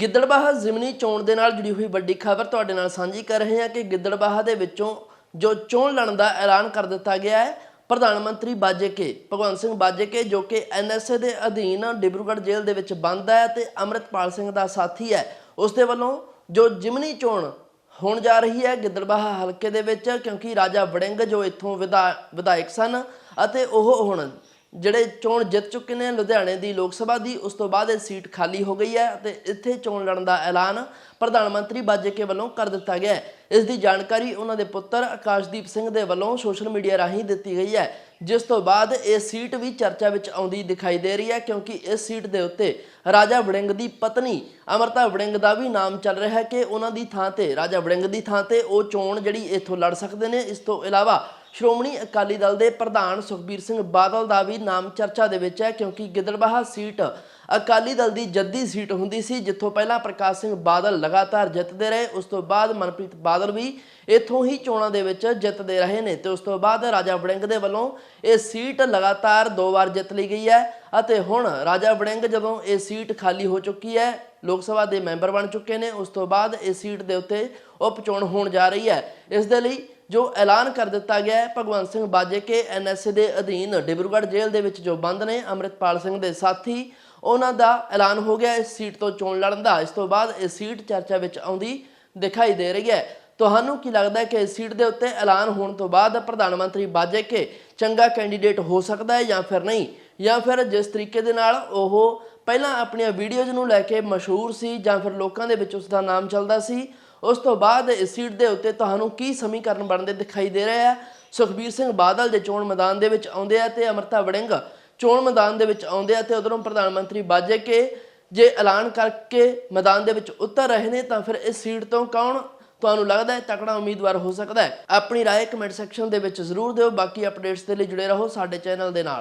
ਗਿੱਦੜਬਾਹਾ ਜ਼ਿਮਨੀ ਚੋਣ ਦੇ ਨਾਲ ਜੁੜੀ ਹੋਈ ਵੱਡੀ ਖਬਰ ਤੁਹਾਡੇ ਨਾਲ ਸਾਂਝੀ ਕਰ ਰਹੇ ਹਾਂ ਕਿ ਗਿੱਦੜਬਾਹਾ ਦੇ ਵਿੱਚੋਂ ਜੋ ਚੋਣ ਲੜਨ ਦਾ ਐਲਾਨ ਕਰ ਦਿੱਤਾ ਗਿਆ ਹੈ, ਪ੍ਰਧਾਨ ਮੰਤਰੀ ਬਾਜੇਕੇ ਭਗਵੰਤ ਸਿੰਘ ਬਾਜੇਕੇ ਜੋ ਕਿ ਐਨਐਸਏ ਦੇ ਅਧੀਨ ਡਿਬਰੂਗੜ੍ਹ ਜੇਲ੍ਹ ਦੇ ਵਿੱਚ ਬੰਦ ਹੈ ਤੇ ਅੰਮ੍ਰਿਤਪਾਲ ਸਿੰਘ ਦਾ ਸਾਥੀ ਹੈ। ਉਸ ਦੇ ਵੱਲੋਂ ਜੋ ਜ਼ਿਮਨੀ ਚੋਣ ਹੋਣ ਜਾ ਰਹੀ ਹੈ, ਗਿੱਦੜਬਾਹਾ ਹਲਕੇ ਦੇ ਵਿੱਚ, ਕਿਉਂਕਿ ਰਾਜਾ ਵੜਿੰਗ ਜੋ ਇੱਥੋਂ ਵਿਧਾ- ਵਿਧਾਇਕ ਸਨ ਅਤੇ ਉਹ ਹੁਣ ਜਿਹੜੇ ਚੋਣ ਜਿੱਤ ਚੁੱਕੇ ਨੇ ਲੁਧਿਆਣੇ ਦੀ ਲੋਕ ਸਭਾ ਦੀ, ਉਸ ਤੋਂ ਬਾਅਦ ਇਹ ਸੀਟ ਖਾਲੀ ਹੋ ਗਈ ਹੈ ਅਤੇ ਇੱਥੇ ਚੋਣ ਲੜਨ ਦਾ ਐਲਾਨ ਪ੍ਰਧਾਨ ਮੰਤਰੀ ਬਾਜੇਕੇ ਵੱਲੋਂ ਕਰ ਦਿੱਤਾ ਗਿਆ ਹੈ। ਇਸ ਦੀ ਜਾਣਕਾਰੀ ਉਹਨਾਂ ਦੇ ਪੁੱਤਰ ਆਕਾਸ਼ਦੀਪ ਸਿੰਘ ਦੇ ਵੱਲੋਂ ਸੋਸ਼ਲ ਮੀਡੀਆ ਰਾਹੀਂ ਦਿੱਤੀ ਗਈ ਹੈ, ਜਿਸ ਤੋਂ ਬਾਅਦ ਇਹ ਸੀਟ ਵੀ ਚਰਚਾ ਵਿੱਚ ਆਉਂਦੀ ਦਿਖਾਈ ਦੇ ਰਹੀ ਹੈ, ਕਿਉਂਕਿ ਇਸ ਸੀਟ ਦੇ ਉੱਤੇ ਰਾਜਾ ਵੜਿੰਗ ਦੀ ਪਤਨੀ ਅਮਰਤਾ ਵੜਿੰਗ ਦਾ ਵੀ ਨਾਮ ਚੱਲ ਰਿਹਾ ਹੈ ਕਿ ਉਹਨਾਂ ਦੀ ਥਾਂ ਤੇ, ਰਾਜਾ ਵੜਿੰਗ ਦੀ ਥਾਂ ਤੇ ਉਹ ਚੋਣ ਜਿਹੜੀ ਇੱਥੋਂ ਲੜ ਸਕਦੇ ਨੇ। ਇਸ ਤੋਂ ਇਲਾਵਾ ਸ਼੍ਰੋਮਣੀ ਅਕਾਲੀ ਦਲ ਦੇ ਪ੍ਰਧਾਨ ਸੁਖਬੀਰ ਸਿੰਘ ਬਾਦਲ ਦਾ ਵੀ ਨਾਮ ਚਰਚਾ ਦੇ ਵਿੱਚ ਹੈ, ਕਿਉਂਕਿ ਗਿੱਦੜਬਾਹਾ ਸੀਟ ਅਕਾਲੀ ਦਲ ਦੀ ਜੱਦੀ ਸੀਟ ਹੁੰਦੀ ਸੀ, ਜਿੱਥੋਂ ਪਹਿਲਾਂ ਪ੍ਰਕਾਸ਼ ਸਿੰਘ ਬਾਦਲ ਲਗਾਤਾਰ ਜਿੱਤਦੇ ਰਹੇ, ਉਸ ਤੋਂ ਬਾਅਦ ਮਨਪ੍ਰੀਤ ਬਾਦਲ ਵੀ ਇੱਥੋਂ ਹੀ ਚੋਣਾਂ ਦੇ ਵਿੱਚ ਜਿੱਤਦੇ ਰਹੇ ਨੇ ਤੇ ਉਸ ਤੋਂ ਬਾਅਦ ਰਾਜਾ ਵੜਿੰਗ ਦੇ ਵੱਲੋਂ ਇਹ ਸੀਟ ਲਗਾਤਾਰ ਦੋ ਵਾਰ ਜਿੱਤ ਲਈ ਗਈ ਹੈ ਅਤੇ ਹੁਣ ਰਾਜਾ ਵੜਿੰਗ ਜਦੋਂ ਇਹ ਸੀਟ ਖਾਲੀ ਹੋ ਚੁੱਕੀ ਹੈ, ਲੋਕ ਸਭਾ ਦੇ ਮੈਂਬਰ ਬਣ ਚੁੱਕੇ ਨੇ, ਉਸ ਤੋਂ ਬਾਅਦ ਇਹ ਸੀਟ ਦੇ ਉੱਤੇ ਉਪ ਚੋਣ ਹੋਣ ਜਾ ਰਹੀ ਹੈ। ਇਸ ਦੇ ਲਈ ਜੋ ਐਲਾਨ ਕਰ ਦਿੱਤਾ ਗਿਆ ਹੈ, ਭਗਵੰਤ ਸਿੰਘ ਬਾਜੇ ਕੇ ਐਨਐਸਏ ਦੇ ਅਧੀਨ ਡਿਬਰੂਗੜ੍ਹ ਜੇਲ੍ਹ ਦੇ ਵਿੱਚ ਜੋ ਬੰਦ ਨੇ, ਅੰਮ੍ਰਿਤਪਾਲ ਸਿੰਘ ਦੇ ਸਾਥੀ, ਉਹਨਾਂ ਦਾ ਐਲਾਨ ਹੋ ਗਿਆ ਇਸ ਸੀਟ ਤੋਂ ਚੋਣ ਲੜਨ ਦਾ, ਇਸ ਤੋਂ ਬਾਅਦ ਇਹ ਸੀਟ ਚਰਚਾ ਵਿੱਚ ਆਉਂਦੀ ਦਿਖਾਈ ਦੇ ਰਹੀ ਹੈ। ਤੁਹਾਨੂੰ ਕੀ ਲੱਗਦਾ ਹੈ ਕਿ ਇਸ ਸੀਟ ਦੇ ਉੱਤੇ ਐਲਾਨ ਹੋਣ ਤੋਂ ਬਾਅਦ ਪ੍ਰਧਾਨ ਮੰਤਰੀ ਬਾਜੇ ਕੇ ਚੰਗਾ ਕੈਂਡੀਡੇਟ ਹੋ ਸਕਦਾ ਹੈ ਜਾਂ ਫਿਰ ਨਹੀਂ? ਜਾਂ ਫਿਰ ਜਿਸ ਤਰੀਕੇ ਦੇ ਨਾਲ ਉਹ ਪਹਿਲਾਂ ਆਪਣੀਆਂ ਵੀਡੀਓਜ਼ ਨੂੰ ਲੈ ਕੇ ਮਸ਼ਹੂਰ ਸੀ ਜਾਂ ਫਿਰ ਲੋਕਾਂ ਦੇ ਵਿੱਚ ਉਸ ਦਾ ਨਾਮ ਚੱਲਦਾ ਸੀ ਉਸ ਤੋਂ ਬਾਅਦ ਇਸ ਸੀਟ ਦੇ ਉੱਤੇ ਤੁਹਾਨੂੰ ਕੀ ਸਮੀਕਰਨ ਬਣਦੇ ਦਿਖਾਈ ਦੇ ਰਹੇ ਆ ਸੁਖਬੀਰ ਸਿੰਘ ਬਾਦਲ ਦੇ ਚੋਣ ਮੈਦਾਨ ਦੇ ਵਿੱਚ ਆਉਂਦੇ ਆ ਤੇ ਅਮਰਤਾ ਵੜਿੰਗ ਚੋਣ ਮੈਦਾਨ ਦੇ ਵਿੱਚ ਆਉਂਦੇ ਆ ਤੇ ਉਧਰੋਂ ਪ੍ਰਧਾਨ ਮੰਤਰੀ ਬਾਜੇ ਕੇ ਜੇ ਐਲਾਨ ਕਰਕੇ ਮੈਦਾਨ ਦੇ ਵਿੱਚ ਉਤਰ ਰਹੇ ਨੇ ਤਾਂ ਫਿਰ ਇਸ ਸੀਟ ਤੋਂ ਕੌਣ ਤੁਹਾਨੂੰ ਲੱਗਦਾ ਹੈ ਤਕੜਾ ਉਮੀਦਵਾਰ ਹੋ ਸਕਦਾ ਹੈ ਆਪਣੀ رائے ਕਮੈਂਟ ਸੈਕਸ਼ਨ ਦੇ ਵਿੱਚ ਜ਼ਰੂਰ ਦਿਓ ਬਾਕੀ ਅਪਡੇਟਸ ਦੇ ਲਈ ਜੁੜੇ ਰਹੋ ਸਾਡੇ ਚੈਨਲ ਦੇ ਨਾਲ